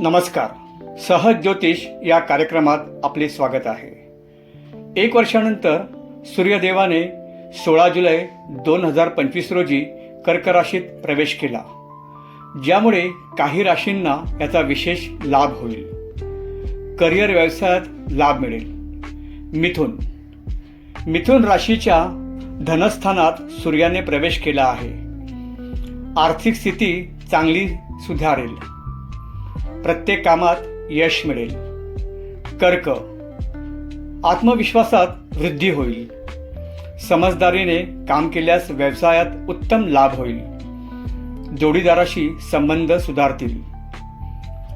नमस्कार. सहज ज्योतिष या कार्यक्रमात आपले स्वागत आहे. एक वर्षानंतर सूर्यदेवाने सोळा जुलै दोन हजार पंचवीस रोजी कर्क राशीत प्रवेश केला. ज्यामुळे काही राशींना याचा विशेष लाभ होईल. करिअर व्यवसायात लाभ मिळेल. मिथुन. मिथुन राशीच्या धनस्थानात सूर्याने प्रवेश केला आहे. आर्थिक स्थिती चांगली सुधारेल. प्रत्येक कामात यश मिळेल. कर्क. आत्मविश्वासात वृद्धी होईल. समजदारीने काम केल्यास व्यवसायात उत्तम लाभ होईल. जोडीदाराशी संबंध सुधारतील.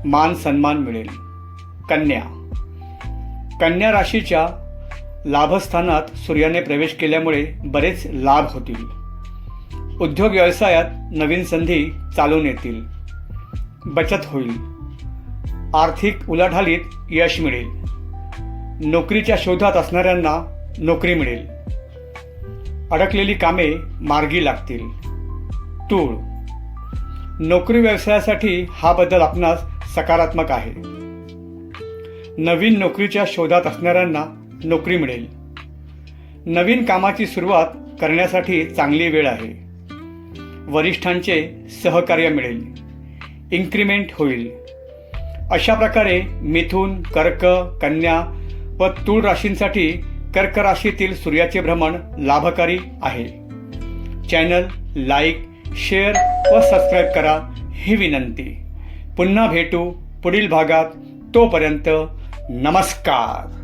मान सन्मान मिळेल. कन्या. कन्या राशीच्या लाभस्थानात सूर्याने प्रवेश केल्यामुळे बरेच लाभ होतील. उद्योग व्यवसायात नवीन संधी चालून येतील. बचत होईल. आर्थिक उलाढालीत यश मिळेल. नोकरीच्या शोधात असणाऱ्यांना नोकरी मिळेल. अडकलेली कामे मार्गी लागतील. तूळ. नोकरी व्यवसायासाठी हा बदल आपणास सकारात्मक आहे. नवीन नोकरीच्या शोधात असणाऱ्यांना नोकरी मिळेल. नवीन कामाची सुरुवात करण्यासाठी चांगली वेळ आहे. वरिष्ठांचे सहकार्य मिळेल. इन्क्रिमेंट होईल. अशा प्रकारे मिथुन कर्क कन्या व तूळ राशींसाठी कर्क राशीतील सूर्याचे भ्रमण लाभकारी आहे. चॅनल लाईक शेअर व सबस्क्राईब करा ही विनंती. पुन्हा भेटू पुढील भागात. तोपर्यंत नमस्कार.